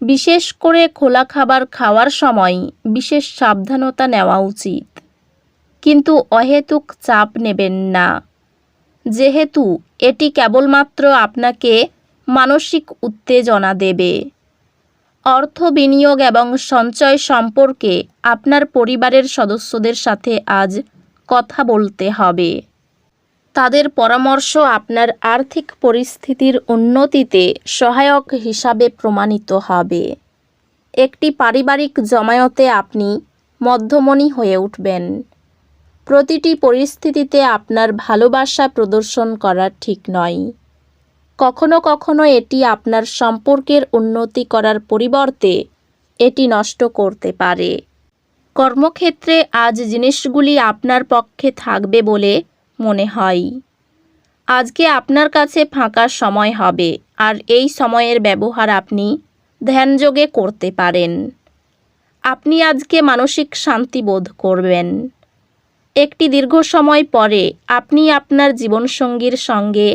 বিশেষ করে খোলা খাবার খাওয়ার সময় বিশেষ সাবধানতা নেওয়া উচিত। কিন্তু অহেতুক চাপ নেবেন না। যেহেতু এটি কেবলমাত্র আপনাকে মানসিক উত্তেজনা দেবে। অর্থ বিনিয়োগ এবং সঞ্চয় সম্পর্কে আপনার পরিবারের সদস্যদের সাথে আজ কথা বলতে হবে। তাদের পরামর্শ আপনার আর্থিক পরিস্থিতির উন্নতিতে সহায়ক হিসাবে প্রমাণিত হবে। একটি পারিবারিক জমায়তে আপনি মধ্যমণি হয়ে উঠবেন। প্রতিটি পরিস্থিতিতে আপনার ভালোবাসা প্রদর্শন করা ঠিক নয়। কখনো কখনো এটি আপনার সম্পর্কের উন্নতি করার পরিবর্তে এটি নষ্ট করতে পারে। কর্মক্ষেত্রে আজ জিনিসগুলি আপনার পক্ষে থাকবে বলে মনে হয়। আজকে আপনার কাছে ফাঁকা সময় হবে আর এই সময়ের ব্যবহার আপনি ধ্যানযোগে করতে পারেন। আপনি আজকে মানসিক শান্তি বোধ করবেন। একটি দীর্ঘ সময় পরে আপনি আপনার জীবনসঙ্গীর সঙ্গে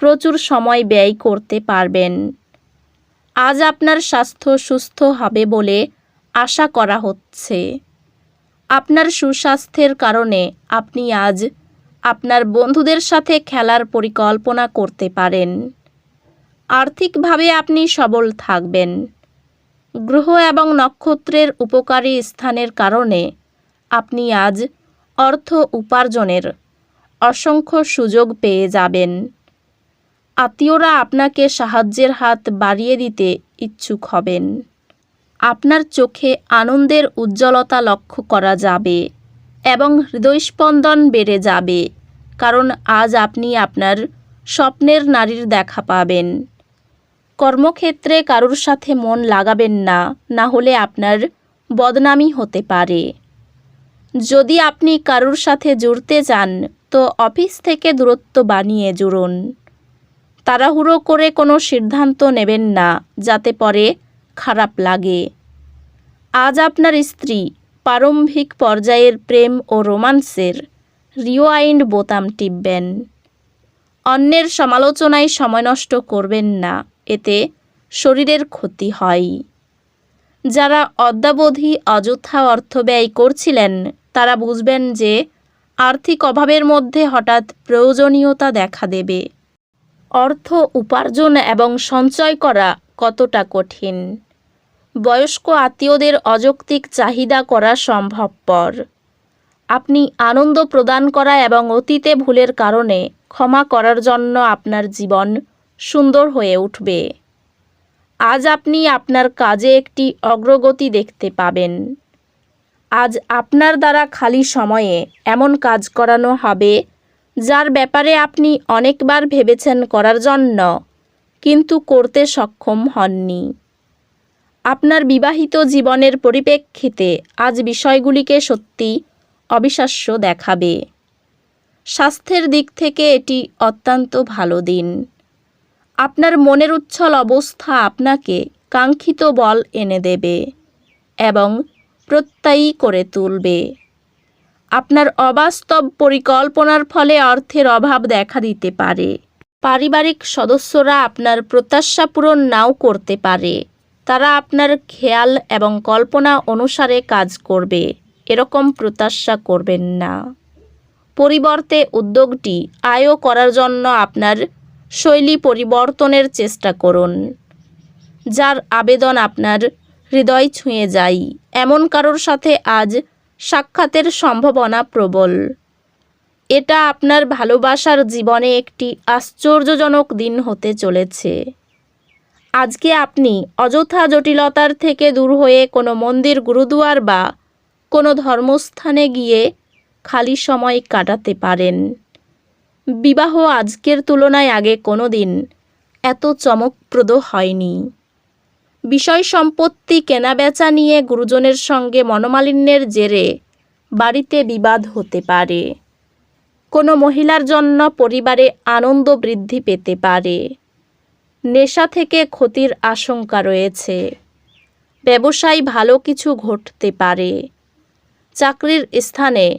প্রচুর সময় ব্যয় করতে পারবেন। আজ আপনার স্বাস্থ্য সুস্থ হবে বলে আশা করা হচ্ছে। আপনার সুস্বাস্থ্যের কারণে আপনি আজ আপনার বন্ধুদের সাথে খেলার পরিকল্পনা করতে পারেন। আর্থিকভাবে আপনি সবল থাকবেন। গ্রহ এবং নক্ষত্রের উপকারী স্থানের কারণে আপনি আজ অর্থ উপার্জনের অসংখ্য সুযোগ পেয়ে যাবেন। আত্মীয়রা আপনাকে সাহায্যের হাত বাড়িয়ে দিতে ইচ্ছুক হবেন। আপনার চোখে আনন্দের উজ্জ্বলতা লক্ষ্য করা যাবে। এবং হৃদয়স্পন্দন বেড়ে যাবে, কারণ আজ আপনি আপনার স্বপ্নের নারীর দেখা পাবেন। কর্মক্ষেত্রে কারোর সাথে মন লাগাবেন না না হলে আপনার বদনামি হতে পারে। যদি আপনি কারোর সাথে জুড়তে চান, তো অফিস থেকে দূরত্ব বানিয়ে জুড়ুন। তাড়াহুড়ো করে কোনো সিদ্ধান্ত নেবেন না, যাতে পরে খারাপ লাগে। আজ আপনার স্ত্রী প্রারম্ভিক পর্যায়ের প্রেম ও রোমান্সের রিওয়াইন্ড বোতাম টিপবেন। অন্যের সমালোচনায় সময় নষ্ট করবেন না, এতে শরীরের ক্ষতি হয়। যারা অদ্যাবধি অযথা অর্থ ব্যয় করছিলেন, তারা বুঝবেন যে আর্থিক অভাবের মধ্যে হঠাৎ প্রয়োজনীয়তা দেখা দেবে। অর্থ উপার্জন এবং সঞ্চয় করা কতটা কঠিন? বয়স্ক আত্মীয়দের অযৌক্তিক চাহিদা করা সম্ভবপর। আপনি আনন্দ প্রদান করা এবং অতীতে ভুলের কারণে ক্ষমা করার জন্য আপনার জীবন সুন্দর হয়ে উঠবে। আজ আপনি আপনার কাজে একটি অগ্রগতি দেখতে পাবেন। আজ আপনার দ্বারা খালি সময়ে এমন কাজ করানো হবে, যার ব্যাপারে আপনি অনেকবার ভেবেছেন করার জন্য, কিন্তু করতে সক্ষম হননি। আপনার বিবাহিত জীবনের পরিপ্রেক্ষিতে আজ বিষয়গুলিকে সত্যি অবিশ্বাস্য দেখাবে। স্বাস্থ্যের দিক থেকে এটি অত্যন্ত ভালো দিন। আপনার মনের উচ্ছল অবস্থা আপনাকে কাঙ্ক্ষিত বল এনে দেবে এবং প্রত্যয়ী করে তুলবে। আপনার অবাস্তব পরিকল্পনার ফলে অর্থের অভাব দেখা দিতে পারে। পারিবারিক সদস্যরা আপনার প্রত্যাশা পূরণ নাও করতে পারে। তারা আপনার খেয়াল এবং কল্পনা অনুসারে কাজ করবে, এরকম প্রত্যাশা করবেন না। পরিবর্তে উদ্যোগটি আয়ও করার জন্য আপনার শৈলী পরিবর্তনের চেষ্টা করুন, যার আবেদন আপনার হৃদয় ছুঁয়ে যায়। এমন কারোর সাথে আজ সাক্ষাতের সম্ভাবনা প্রবল। এটা আপনার ভালোবাসার জীবনে একটি আশ্চর্যজনক দিন হতে চলেছে। আজকে আপনি অযথা জটিলতার থেকে দূর হয়ে কোনো মন্দির, গুরুদুয়ার বা কোনো ধর্মস্থানে গিয়ে খালি সময় কাটাতে পারেন। বিবাহ আজকের তুলনায় আগে কোনো দিন এত চমকপ্রদ হয়নি। বিষয় সম্পত্তি কেনাবেচা নিয়ে গুরুজনের সঙ্গে মনোমালিন্যের জেরে বাড়িতে বিবাদ হতে পারে। কোনো মহিলার জন্য পরিবারে আনন্দ বৃদ্ধি পেতে পারে। নেশা থেকে ক্ষতির আশঙ্কা রয়েছে। ব্যবসায় ভালো কিছু ঘটতে পারে। চাকরির স্থানে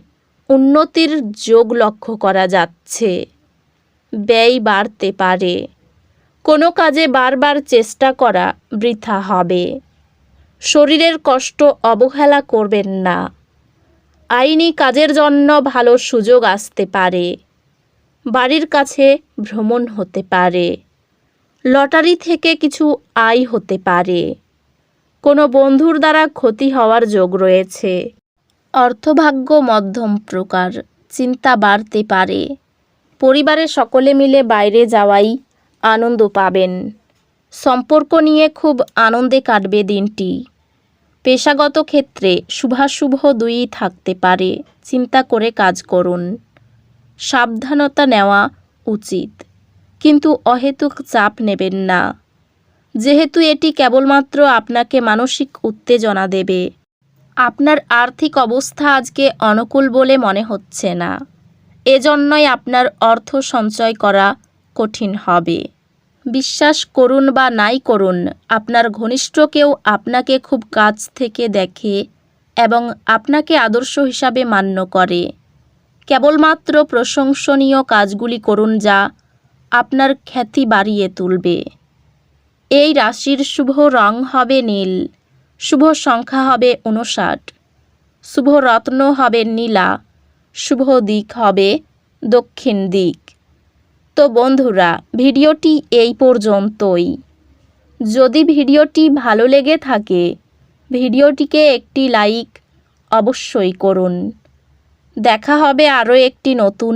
উন্নতির যোগ লক্ষ্য করা যাচ্ছে। ব্যয় বাড়তে পারে। কোনো কাজে বারবার চেষ্টা করা বৃথা হবে। শরীরের কষ্ট অবহেলা করবেন না। আইনি কাজের জন্য ভালো সুযোগ আসতে পারে। বাড়ির কাছে ভ্রমণ হতে পারে। লটারি থেকে কিছু আয় হতে পারে। কোনো বন্ধুর দ্বারা ক্ষতি হওয়ার যোগ রয়েছে। অর্থভাগ্য মধ্যম প্রকার, চিন্তা বাড়তে পারে। পরিবারে সকলে মিলে বাইরে যাওয়াই আনন্দ পাবেন। সম্পর্ক নিয়ে খুব আনন্দে কাটবে দিনটি। পেশাগত ক্ষেত্রে শুভাশুভ দুইই থাকতে পারে। চিন্তা করে কাজ করুন। সাবধানতা নেওয়া উচিত। কিন্তু অহেতুক চাপ নেবেন না। যেহেতু এটি কেবলমাত্র আপনাকে মানসিক উত্তেজনা দেবে। আপনার আর্থিক অবস্থা আজকে অনুকূল বলে মনে হচ্ছে না। এজন্যই আপনার অর্থ সঞ্চয় করা কঠিন হবে। বিশ্বাস করুন বা নাই করুন, আপনার ঘনিষ্ঠ কেউ আপনাকে খুব কাছ থেকে দেখে এবং আপনাকে আদর্শ হিসাবে মান্য করে। কেবলমাত্র প্রশংসনীয় কাজগুলি করুন যা আপনার খ্যাতি বাড়িয়ে তুলবে। এই রাশির শুভ রং হবে নীল, শুভ সংখ্যা হবে উনষাট শুভ রত্ন হবে নীলা, শুভ দিক হবে দক্ষিণ দিক। তো বন্ধুরা, ভিডিওটি এই পর্যন্তই। যদি ভিডিওটি ভালো লেগে থাকে, ভিডিওটিকে একটি লাইক অবশ্যই করুন। দেখা হবে আরও একটি নতুন